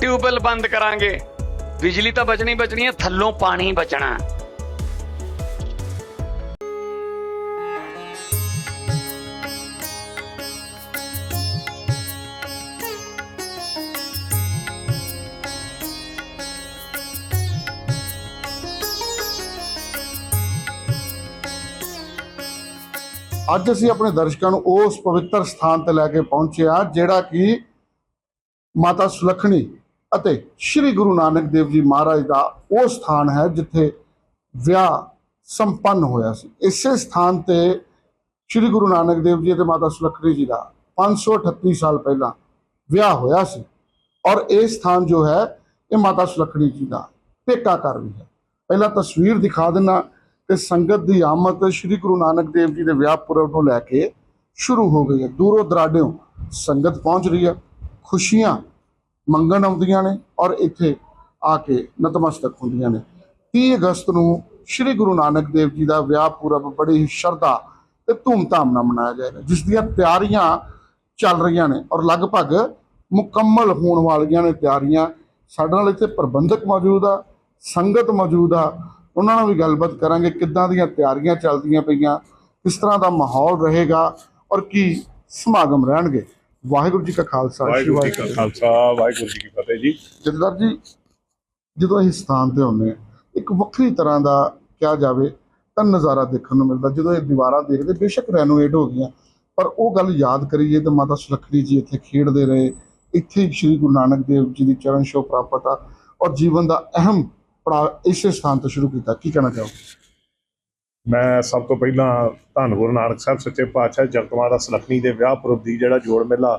Tubewell ਬੰਦ ਕਰਾਂਗੇ ਬਿਜਲੀ ਤਾਂ ਬਚਣੀ ਬਚਣੀ ਹੈ ਥੱਲੋਂ ਪਾਣੀ ਬਚਣਾ ਅੱਜ ਅਸੀਂ ਆਪਣੇ ਦਰਸ਼ਕਾਂ ਨੂੰ ਉਸ ਪਵਿੱਤਰ ਸਥਾਨ ਤੇ ਲੈ ਕੇ ਪਹੁੰਚੇ ਹਾਂ ਜਿਹੜਾ ਕਿ ਮਾਤਾ ਸੁਲੱਖਣੀ ਅਤੇ ਸ੍ਰੀ ਗੁਰੂ ਨਾਨਕ ਦੇਵ ਜੀ ਮਹਾਰਾਜ ਦਾ ਉਹ ਸਥਾਨ ਹੈ ਜਿੱਥੇ ਵਿਆਹ ਸੰਪੰਨ ਹੋਇਆ ਸੀ। ਇਸੇ ਸਥਾਨ ਤੇ ਸ੍ਰੀ ਗੁਰੂ ਨਾਨਕ ਦੇਵ ਜੀ ਅਤੇ ਮਾਤਾ ਸੁਲੱਖਣੀ ਜੀ ਦਾ 538 ਸਾਲ ਪਹਿਲਾਂ ਵਿਆਹ ਹੋਇਆ ਸੀ ਔਰ ਇਹ ਸਥਾਨ ਜੋ ਹੈ, ਇਹ ਮਾਤਾ ਸੁਲੱਖਣੀ ਜੀ ਦਾ ਪੇਕਾ ਘਰ ਵੀ ਹੈ। ਪਹਿਲਾਂ ਤਸਵੀਰ ਦਿਖਾ ਦਿੰਨਾ ਕਿ ਸੰਗਤ ਦੀ ਆਮਦ ਸ੍ਰੀ ਗੁਰੂ ਨਾਨਕ ਦੇਵ ਜੀ ਦੇ ਵਿਆਹ ਪੁਰਬ ਨੂੰ ਲੈ ਕੇ ਸ਼ੁਰੂ ਹੋ ਗਈ ਹੈ। ਦੂਰੋਂ ਦਰਾਡਿਓਂ ਸੰਗਤ ਪਹੁੰਚ ਰਹੀ ਹੈ। ਖੁਸ਼ੀਆਂ ਮੰਗਣ ਆਉਂਦੀਆਂ ਨੇ ਔਰ ਇੱਥੇ ਆ ਕੇ ਨਤਮਸਤਕ ਹੁੰਦੀਆਂ ਨੇ। 30 ਅਗਸਤ ਨੂੰ ਸ੍ਰੀ ਗੁਰੂ ਨਾਨਕ ਦੇਵ ਜੀ ਦਾ ਵਿਆਹ ਪੁਰਬ ਬੜੀ ਹੀ ਸ਼ਰਧਾ ਤੇ ਧੂਮਧਾਮ ਨਾਲ ਮਨਾਇਆ ਜਾਏਗਾ ਜਿਸ ਦੀਆਂ ਤਿਆਰੀਆਂ ਚੱਲ ਰਹੀਆਂ ਨੇ ਔਰ ਲਗਭਗ ਮੁਕੰਮਲ ਹੋਣ ਵਾਲੀਆਂ ਨੇ ਤਿਆਰੀਆਂ। ਸਾਡੇ ਨਾਲ ਇੱਥੇ ਪ੍ਰਬੰਧਕ ਮੌਜੂਦ ਆ, ਸੰਗਤ ਮੌਜੂਦ ਆ। ਉਹਨਾਂ ਨਾਲ ਵੀ ਗੱਲਬਾਤ ਕਰਾਂਗੇ ਕਿੱਦਾਂ ਦੀਆਂ ਤਿਆਰੀਆਂ ਚੱਲਦੀਆਂ ਪਈਆਂ, ਕਿਸ ਤਰ੍ਹਾਂ ਦਾ ਮਾਹੌਲ ਰਹੇਗਾ ਔਰ ਕੀ ਸਮਾਗਮ ਰਹਿਣਗੇ। ਵਾਹਿਗੁਰੂ ਜੀ ਕਾ ਖਾਲਸਾ ਵਾਹਿਗੁਰੂ ਜੀ ਕਾ ਖਾਲਸਾ ਵਾਹਿਗੁਰੂ ਜੀ ਕੀ ਫਤਿਹ ਜੀ। ਜਥੇਦਾਰ ਜੀ ਜਦੋਂ ਅਸੀਂ ਸਥਾਨ ਤੇ ਹੁੰਦੇ ਇੱਕ ਵੱਖਰੀ ਤਰ੍ਹਾਂ ਦਾ ਕਿਹਾ ਜਾਵੇ ਤਾਂ ਨਜ਼ਾਰਾ ਦੇਖਣ ਨੂੰ ਮਿਲਦਾ। ਜਦੋਂ ਇਹ ਦੀਵਾਰਾਂ ਦੇਖਦੇ ਬੇਸ਼ੱਕ ਰੈਨੋਵੇਟ ਹੋ ਗਈਆਂ ਪਰ ਉਹ ਗੱਲ ਯਾਦ ਕਰੀਏ ਤਾਂ ਮਾਤਾ ਸੁਲੱਖਣੀ ਜੀ ਇੱਥੇ ਖੇਡਦੇ ਰਹੇ। ਇੱਥੇ ਸ੍ਰੀ ਗੁਰੂ ਨਾਨਕ ਦੇਵ ਜੀ ਦੀ ਚਰਨ ਛੋਹ ਪ੍ਰਾਪਤ ਆ ਔਰ ਜੀਵਨ ਦਾ ਅਹਿਮ ਪੜਾਅ ਇਸੇ ਸਥਾਨ ਤੋਂ ਸ਼ੁਰੂ ਕੀਤਾ। ਕੀ ਕਹਿਣਾ ਚਾਹੋ ਮੈਂ ਸਭ ਤੋਂ ਪਹਿਲਾਂ ਧੰਨ ਗੁਰੂ ਨਾਨਕ ਸਾਹਿਬ ਸੱਚੇ ਪਾਤਸ਼ਾਹ ਜਗਤਮਾਤਾ ਸੁਲੱਖਣੀ ਦੇ ਵਿਆਹ ਪੁਰਬ ਦੀ ਜਿਹੜਾ ਜੋੜ ਮੇਲਾ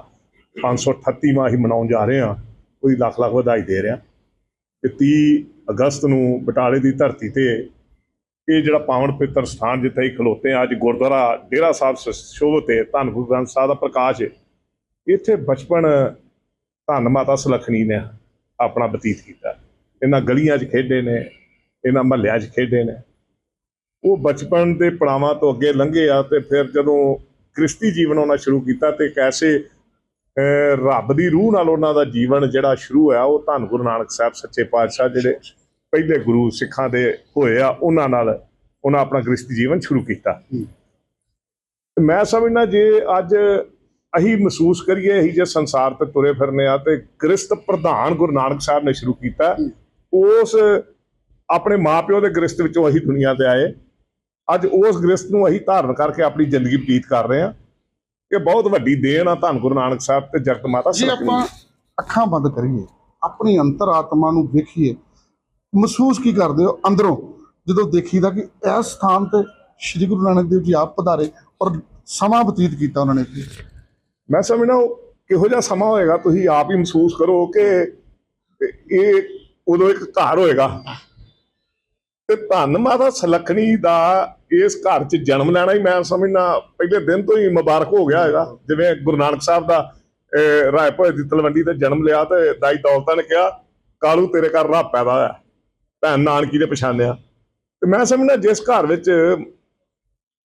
538ਵਾਂ ਹੀ ਮਨਾਉਣ ਜਾ ਰਹੇ ਹਾਂ, ਉਹਦੀ ਲੱਖ ਲੱਖ ਵਧਾਈ ਦੇ ਰਿਹਾ। ਤੇ 30 ਅਗਸਤ ਨੂੰ ਬਟਾਲੇ ਦੀ ਧਰਤੀ ਤੇ ਇਹ ਜਿਹੜਾ ਪਾਵਨ ਪਵਿੱਤਰ ਸਥਾਨ ਜਿੱਥੇ ਹੀ ਖਲੋਤੇ ਆ ਅੱਜ ਗੁਰਦੁਆਰਾ ਡੇਰਾ ਸਾਹਿਬ ਸ਼ੋਭਤ ਤੇ ਧੰਨ ਗੁਰੂ ਗ੍ਰੰਥ ਸਾਹਿਬ ਦਾ ਪ੍ਰਕਾਸ਼ ਇੱਥੇ ਬਚਪਨ ਧੰਨ ਮਾਤਾ ਸੁਲੱਖਣੀ ਨੇ ਆਪਣਾ ਬਤੀਤ ਕੀਤਾ। ਇਹਨਾਂ ਗਲੀਆਂ 'ਚ ਖੇਡੇ ਨੇ, ਇਹਨਾਂ ਮਹੱਲਿਆਂ 'ਚ ਖੇਡੇ ਨੇ। ਉਹ ਬਚਪਨ ਦੇ ਪੜਾਵਾਂ ਤੋਂ ਅੱਗੇ ਲੰਘੇ ਆ ਤੇ ਫਿਰ ਜਦੋਂ ਕ੍ਰਿਸਤੀ ਜੀਵਨ ਉਹਨਾਂ ਸ਼ੁਰੂ ਕੀਤਾ ਤੇ ਕੈਸੇ ਅਹ, ਰੱਬ ਦੀ ਰੂਹ ਨਾਲ ਉਹਨਾਂ ਦਾ ਜੀਵਨ ਜਿਹੜਾ ਸ਼ੁਰੂ ਹੋਇਆ ਉਹ ਧੰਨ ਗੁਰੂ ਨਾਨਕ ਸਾਹਿਬ ਸੱਚੇ ਪਾਤਸ਼ਾਹ ਜਿਹੜੇ ਪਹਿਲੇ ਗੁਰੂ ਸਿੱਖਾਂ ਦੇ ਹੋਏ ਆ ਉਹਨਾਂ ਨਾਲ ਉਹਨਾਂ ਆਪਣਾ ਕ੍ਰਿਸਤੀ ਜੀਵਨ ਸ਼ੁਰੂ ਕੀਤਾ। ਮੈਂ ਸਮਝਦਾ ਜੇ ਅੱਜ ਅਸੀਂ ਮਹਿਸੂਸ ਕਰੀਏ ਅਸੀਂ ਜੇ ਸੰਸਾਰ ਤੇ ਤੁਰੇ ਫਿਰਨੇ ਆ ਤੇ ਕ੍ਰਿਸਤ ਪ੍ਰਧਾਨ ਗੁਰੂ ਨਾਨਕ ਸਾਹਿਬ ਨੇ ਸ਼ੁਰੂ ਕੀਤਾ ਉਸ ਆਪਣੇ ਮਾਪਿਓ ਦੇ ਗ੍ਰਸਤ ਵਿੱਚੋਂ ਅਸੀਂ ਦੁਨੀਆ ਤੇ ਆਏ। ਅੱਜ ਉਸ ਗ੍ਰਸਤ ਨੂੰ ਅਸੀਂ ਧਾਰਨ ਕਰਕੇ ਆਪਣੀ ਜ਼ਿੰਦਗੀ ਬਤੀਤ ਕਰ ਰਹੇ ਹਾਂ। ਇਹ ਬਹੁਤ ਵੱਡੀ ਦੇਣ ਆ ਧੰਨ ਗੁਰੂ ਨਾਨਕ ਸਾਹਿਬ ਤੇ ਜਗਤ ਮਾਤਾ ਜੇ ਆਪਾਂ ਅੱਖਾਂ ਬੰਦ ਕਰੀਏ ਆਪਣੀ ਅੰਤਰ ਆਤਮਾ ਨੂੰ ਵੇਖੀਏ ਮਹਿਸੂਸ ਕੀ ਕਰਦੇ ਹੋ? ਅੰਦਰੋਂ ਜਦੋਂ ਦੇਖੀਦਾ ਕਿ ਇਸ ਸਥਾਨ ਤੇ ਸ੍ਰੀ ਗੁਰੂ ਨਾਨਕ ਦੇਵ ਜੀ ਆਪ ਪਧਾਰੇ ਔਰ ਸਮਾਂ ਬਤੀਤ ਕੀਤਾ ਉਹਨਾਂ ਨੇ। ਮੈਂ ਸਮਝਦਾ ਉਹ ਕਿਹੋ ਜਿਹਾ ਸਮਾਂ ਹੋਏਗਾ ਤੁਸੀਂ ਆਪ ਹੀ ਮਹਿਸੂਸ ਕਰੋ ਕਿ ਇਹ ਉਦੋਂ ਇੱਕ ਘਰ ਹੋਏਗਾ। ਤੇ ਧੰਨ ਮਾਤਾ ਸੁਲੱਖਣੀ ਦਾ ਇਸ ਘਰ 'ਚ ਜਨਮ ਲੈਣਾ ਹੀ ਮੈਂ ਸਮਝਦਾ ਪਹਿਲੇ ਦਿਨ ਤੋਂ ਹੀ ਮੁਬਾਰਕ ਹੋ ਗਿਆ ਹੈਗਾ। ਜਿਵੇਂ ਗੁਰੂ ਨਾਨਕ ਸਾਹਿਬ ਦਾ ਅਹ, ਰਾਏ ਭੋਏ ਦੀ ਤਲਵੰਡੀ ਤੇ ਜਨਮ ਲਿਆ ਤੇ ਦਾਈ ਦੌਲਤਾਂ ਨੇ ਕਿਹਾ ਕਾਲੂ ਤੇਰੇ ਘਰ ਰੱਬ ਪੈਦਾ ਹੋਇਆ ਭੈਣ ਨਾਨਕੀ ਨੇ ਪਛਾਣਿਆ। ਤੇ ਮੈਂ ਸਮਝਦਾ ਜਿਸ ਘਰ ਵਿੱਚ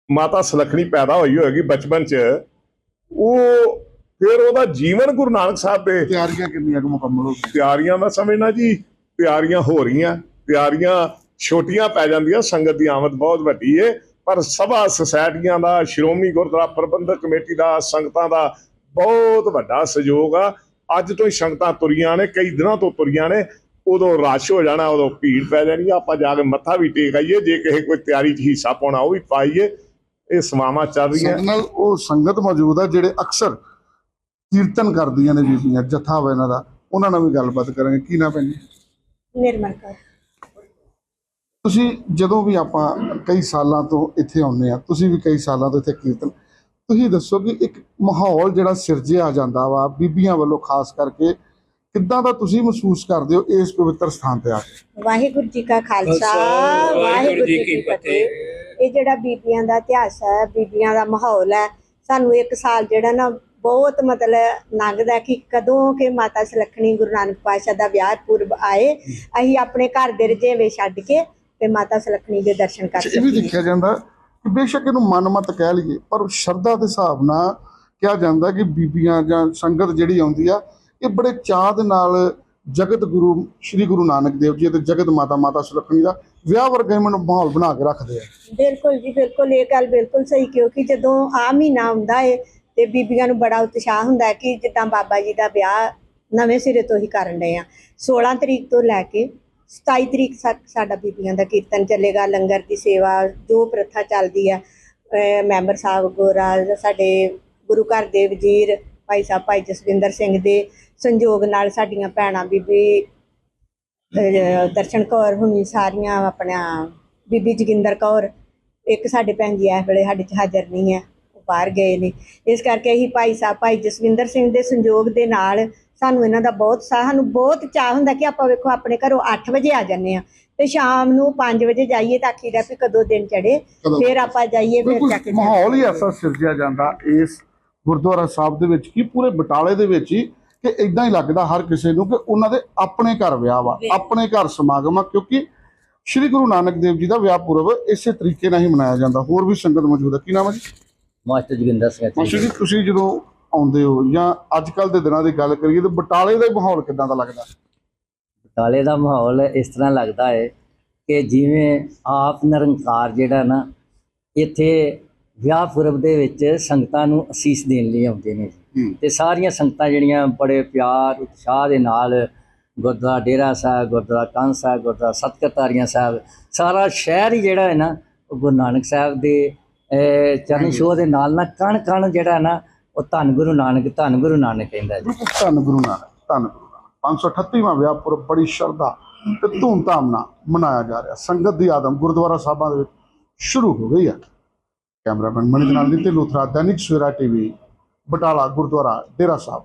ਮਾਤਾ ਸੁਲੱਖਣੀ ਪੈਦਾ ਹੋਈ ਹੋਏਗੀ ਬਚਪਨ 'ਚ ਉਹ ਫਿਰ ਉਹਦਾ ਜੀਵਨ ਗੁਰੂ ਨਾਨਕ ਸਾਹਿਬ ਦੇ ਤਿਆਰੀਆਂ ਕਿੰਨੀਆਂ ਕੁ ਮੁਕੰਮਲ ਹੋ ਗਈਆਂ? ਤਿਆਰੀਆਂ ਮੈਂ ਸਮਝਣਾ ਜੀ ਤਿਆਰੀਆਂ ਹੋ ਰਹੀਆਂ ਤਿਆਰੀਆਂ ਛੋਟੀਆਂ ਪੈ ਜਾਂਦੀਆਂ ਸੰਗਤ ਦੀ ਆਮਦ ਬਹੁਤ ਵੱਡੀ ਏ। ਪਰ ਸਭਾ ਸੁਸਾਇਟੀਆਂ ਦਾ ਸ਼੍ਰੋਮਣੀ ਗੁਰਦੁਆਰਾ ਪ੍ਰਬੰਧਕ ਕਮੇਟੀ ਦਾ ਸੰਗਤਾਂ ਦਾ ਬਹੁਤ ਵੱਡਾ ਸਹਿਯੋਗ ਆ। ਅੱਜ ਤੋਂ ਹੀ ਸੰਗਤਾਂ ਤੁਰੀਆਂ ਨੇ ਕਈ ਦਿਨਾਂ ਤੋਂ ਤੁਰੀਆਂ ਨੇ। ਉਦੋਂ ਰਸ਼ ਹੋ ਜਾਣਾ ਉਦੋਂ ਭੀੜ ਪੈ ਜਾਣੀ ਆ, ਆਪਾਂ ਜਾ ਕੇ ਮੱਥਾ ਵੀ ਟੇਕ ਆਈਏ ਜੇ ਕਿਸੇ ਕੋਈ ਤਿਆਰੀ 'ਚ ਹਿੱਸਾ ਪਾਉਣਾ ਉਹ ਵੀ ਪਾਈਏ। ਇਹ ਸਮਾਵਾਂ ਚੱਲ ਰਹੀਆਂ। ਨਾਲ ਉਹ ਸੰਗਤ ਮੌਜੂਦ ਆ ਜਿਹੜੇ ਅਕਸਰ ਕੀਰਤਨ ਕਰਦੀਆਂ ਨੇ ਬੀਬੀਆਂ ਜਥਾ ਵਾ ਇਹਨਾਂ ਦਾ। ਉਹਨਾਂ ਨਾਲ ਵੀ ਗੱਲਬਾਤ ਕਰਾਂਗੇ। ਕੀ ਨਾ ਪੈਂਦੀ ਨਿਰਮਲ ਕੌਰ। ਤੁਸੀਂ ਜਦੋਂ ਵੀ ਆਪਾਂ ਕਈ ਸਾਲਾਂ ਤੋਂ ਇੱਥੇ ਆਉਂਦੇ ਆ ਤੁਸੀਂ ਵੀ ਕਈ ਸਾਲਾਂ ਤੋਂ ਇੱਥੇ ਕੀਰਤਨ ਤੁਸੀਂ ਦੱਸੋ ਕਿ ਇੱਕ ਮਾਹੌਲ ਜਿਹੜਾ ਸਿਰਜਿਆ ਜਾਂਦਾ ਵਾ ਬੀਬੀਆਂ ਵੱਲੋਂ ਖਾਸ ਕਰਕੇ ਕਿੱਦਾਂ ਦਾ ਤੁਸੀਂ ਮਹਿਸੂਸ ਕਰਦੇ ਹੋ ਇਸ ਪਵਿੱਤਰ ਸਥਾਨ ਤੇ ਆ ਕੇ? ਵਾਹਿਗੁਰੂ ਜੀ ਕਾ ਖਾਲਸਾ ਵਾਹਿਗੁਰੂ ਜੀ ਕੀ ਫਤਿਹ। ਇਹ ਜਿਹੜਾ ਬੀਬੀਆਂ ਦਾ ਇਤਿਹਾਸ ਹੈ ਬੀਬੀਆਂ ਦਾ ਮਾਹੌਲ ਹੈ ਸਾਨੂੰ ਇੱਕ ਸਾਲ ਜਿਹੜਾ ਨਾ ਬਹੁਤ ਮਤਲਬ ਲੰਘਦਾ ਕਿ ਕਦੋਂ ਕਿ ਮਾਤਾ ਸੁਲੱਖਣੀ ਗੁਰੂ ਨਾਨਕ ਪਾਤਸ਼ਾਹ ਦਾ ਵਿਆਹ ਪੁਰਬ ਆਏ ਅਸੀਂ ਆਪਣੇ ਘਰ ਦੇ ਰਜੇਵੇਂ ਛੱਡ ਕੇ ਤੇ ਮਾਤਾ ਸੁਲੱਖਣੀ ਦੇ ਦਰਸ਼ਨ ਕਰ ਇਹ ਵੀ ਸਕੀਏ ਦੇਖਿਆ ਜਾਂਦਾ ਕਿ ਬੇਸ਼ੱਕ ਇਹਨੂੰ ਮਨਮਤ ਕਹਿ ਲਈਏ ਪਰ ਸ਼ਰਧਾ ਦੇ ਹਿਸਾਬ ਨਾਲ ਕਿਹਾ ਜਾਂਦਾ ਕਿ ਬੀਬੀਆਂ ਜਾਂ ਸੰਗਤ ਜਿਹੜੀ ਆਉਂਦੀ ਆ ਇਹ ਬੜੇ ਚਾਅ ਦੇ ਨਾਲ ਜਗਤ ਗੁਰੂ ਸ੍ਰੀ ਗੁਰੂ ਨਾਨਕ ਦੇਵ ਜੀ ਅਤੇ ਜਗਤ ਮਾਤਾ ਮਾਤਾ ਸੁਲੱਖਣੀ ਦਾ ਵਿਆਹ ਵਰਗਾ ਹੀ ਮਨ ਮਾਹੌਲ ਬਣਾ ਕੇ ਰੱਖਦੇ ਆ। ਬਿਲਕੁਲ ਜੀ ਬਿਲਕੁਲ ਇਹ ਗੱਲ ਬਿਲਕੁਲ ਸਹੀ ਕਿਉਂਕਿ ਜਦੋਂ ਆ ਮਹੀਨਾ ਆਉਂਦਾ ਏ ਤੇ ਬੀਬੀਆਂ ਨੂੰ ਬੜਾ ਉਤਸ਼ਾਹ ਹੁੰਦਾ ਹੈ ਕਿ ਜਿੱਦਾਂ ਬਾਬਾ ਜੀ ਦਾ ਵਿਆਹ ਨਵੇਂ ਸਿਰੇ ਤੋਂ ਹੀ ਕਰਨ ਡਏ ਆ। 16 ਤਰੀਕ ਤੋਂ ਲੈ ਕੇ 27 ਤਰੀਕ ਤੱਕ ਸਾਡਾ ਬੀਬੀਆਂ ਦਾ ਕੀਰਤਨ ਚੱਲੇਗਾ, ਲੰਗਰ ਦੀ ਸੇਵਾ, ਜੋ ਪ੍ਰਥਾ ਚੱਲਦੀ ਆ ਮੈਂਬਰ ਸਾਹਿਬ ਗੋਰਾ ਸਾਡੇ ਗੁਰੂ ਘਰ ਦੇ ਵਜ਼ੀਰ ਭਾਈ ਸਾਹਿਬ, ਭਾਈ ਜਸਵਿੰਦਰ ਸਿੰਘ ਦੇ ਸੰਯੋਗ ਨਾਲ ਸਾਡੀਆਂ ਭੈਣਾਂ ਬੀਬੀ ਦਰਸ਼ਨ ਕੌਰ ਹੁਣੀ ਸਾਰੀਆਂ ਆਪਣਾ ਬੀਬੀ ਜੋਗਿੰਦਰ ਕੌਰ, ਇੱਕ ਸਾਡੇ ਭੈਣ ਜੀ ਇਸ ਵੇਲੇ ਸਾਡੇ ਚ ਹਾਜ਼ਰ ਨਹੀਂ ਹੈ ਬਾਹਰ ਗਏ ਨੇ। ਇਸ ਕਰਕੇ ਹੀ ਭਾਈ ਸਾਹਿਬ ਭਾਈ ਜਸਵਿੰਦਰ ਸਿੰਘ ਦੇ ਸੰਯੋਗ ਦੇ ਨਾਲ ਸਾਨੂੰ ਇਹਨਾਂ ਦਾ ਬਹੁਤ ਸਾਨੂੰ ਬਹੁਤ ਚਾਹ ਹੁੰਦਾ ਕਿ ਆਪਾਂ ਵੇਖੋ ਆਪਣੇ ਘਰੋਂ 8 ਵਜੇ ਆ ਜੰਨੇ ਆ ਤੇ ਸ਼ਾਮ ਨੂੰ 5 ਵਜੇ ਜਾਈਏ ਤਾਂ ਆਖੀਦਾ ਵੀ ਕਦੋਂ ਦਿਨ ਚੜੇ? ਫਿਰ ਆਪਾਂ ਜਾਈਏ ਫਿਰ ਬਿਲਕੁਲ ਜਾ ਕੇ ਮਾਹੌਲ ਹੀ ਐਸਾ ਸਿਰਜਿਆ ਜਾਂਦਾ ਇਸ ਗੁਰਦੁਆਰਾ ਸਾਹਿਬ ਦੇ ਵਿੱਚ ਕਿ ਪੂਰੇ ਬਟਾਲੇ ਦੇ ਵਿੱਚ ਹੀ ਕਿ ਇਦਾਂ ਹੀ ਲੱਗਦਾ ਹਰ ਕਿਸੇ ਨੂੰ ਕਿ ਉਹਨਾਂ ਦੇ ਆਪਣੇ ਘਰ ਵਿਆਹ ਵਾ ਆਪਣੇ ਘਰ ਸਮਾਗਮ ਆ ਕਿਉਂਕਿ ਸ੍ਰੀ ਗੁਰੂ ਨਾਨਕ ਦੇਵ ਜੀ ਦਾ ਵਿਆਹ ਪੁਰਬ ਇਸੇ ਤਰੀਕੇ ਨਾਲ ਹੀ ਮਨਾਇਆ ਜਾਂਦਾ। ਹੋਰ ਵੀ ਸੰਗਤ ਮੌਜੂਦ ਹੈ ਕੀ ਨਾਮ ਹੈ ਜੀ? ਮਾਸਟਰ ਜੋਗਿੰਦਰ ਸਿੰਘ ਮਾਸਟਰ ਜੀ ਤੁਸੀਂ ਜਦੋਂ ਆਉਂਦੇ ਹੋ ਜਾਂ ਅੱਜ ਕੱਲ ਦੇ ਦਿਨਾਂ ਦੀ ਗੱਲ ਕਰੀਏ ਤਾਂ ਬਟਾਲੇ ਦਾ ਮਾਹੌਲ ਕਿਦਾਂ ਦਾ ਲੱਗਦਾ? ਬਟਾਲੇ ਦਾ ਮਾਹੌਲ ਇਸ ਤਰ੍ਹਾਂ ਲੱਗਦਾ ਹੈ ਕਿ ਜਿਵੇਂ ਆਪ ਨਿਰੰਕਾਰ ਜਿਹੜਾ ਨਾ ਇੱਥੇ ਵਿਆਹ ਪੁਰਬ ਦੇ ਵਿੱਚ ਸੰਗਤਾਂ ਨੂੰ ਅਸੀਸ ਦੇਣ ਲਈ ਆਉਂਦੇ ਨੇ। ਤੇ ਸਾਰੀਆਂ ਸੰਗਤਾਂ ਜਿਹੜੀਆਂ ਬੜੇ ਪਿਆਰ ਉਤਸ਼ਾਹ ਦੇ ਨਾਲ ਗੁਰਦੁਆਰਾ ਡੇਰਾ ਸਾਹਿਬ ਗੁਰਦੁਆਰਾ ਸਾਹਿਬ ਗੁਰਦੁਆਰਾ ਸਤਕਰਤਾਰੀਆਂ ਸਾਹਿਬ ਸਾਰਾ ਸ਼ਹਿਰ ਹੀ ਜਿਹੜਾ ਹੈ ਨਾ ਉਹ ਗੁਰੂ ਨਾਨਕ ਸਾਹਿਬ ਦੇ ਚਰਨ ਛੋਹ ਦੇ ਨਾਲ ਨਾ ਕਣ ਕਣ ਜਿਹੜਾ ਨਾ ਉਹ ਧੰਨ ਗੁਰੂ ਨਾਨਕ ਧੰਨ ਗੁਰੂ ਨਾਨਕ ਕਹਿੰਦਾ ਜੀ। ਧੰਨ ਗੁਰੂ ਨਾਨਕ ਧੰਨ ਗੁਰੂ ਨਾਨਕ। 538ਵਾਂ ਵਿਆਹ ਪੁਰਬ ਬੜੀ ਸ਼ਰਧਾ ਤੇ ਧੂਮਧਾਮ ਨਾਲ ਮਨਾਇਆ ਜਾ ਰਿਹਾ। ਸੰਗਤ ਦੀ ਆਦਮ ਗੁਰਦੁਆਰਾ ਸਾਹਿਬਾਂ ਦੇ ਵਿੱਚ ਸ਼ੁਰੂ ਹੋ ਗਈ ਹੈ ਕੈਮਰਾਮੈਨ ਮਣੀ ਦੇ ਨਾਲ ਨਿਤੇ ਲੂਥਰਾ ਦੈਨਿਕ ਸਵੇਰਾ ਟੀਵੀ ਬਟਾਲਾ ਗੁਰਦੁਆਰਾ ਡੇਰਾ ਸਾਹਿਬ।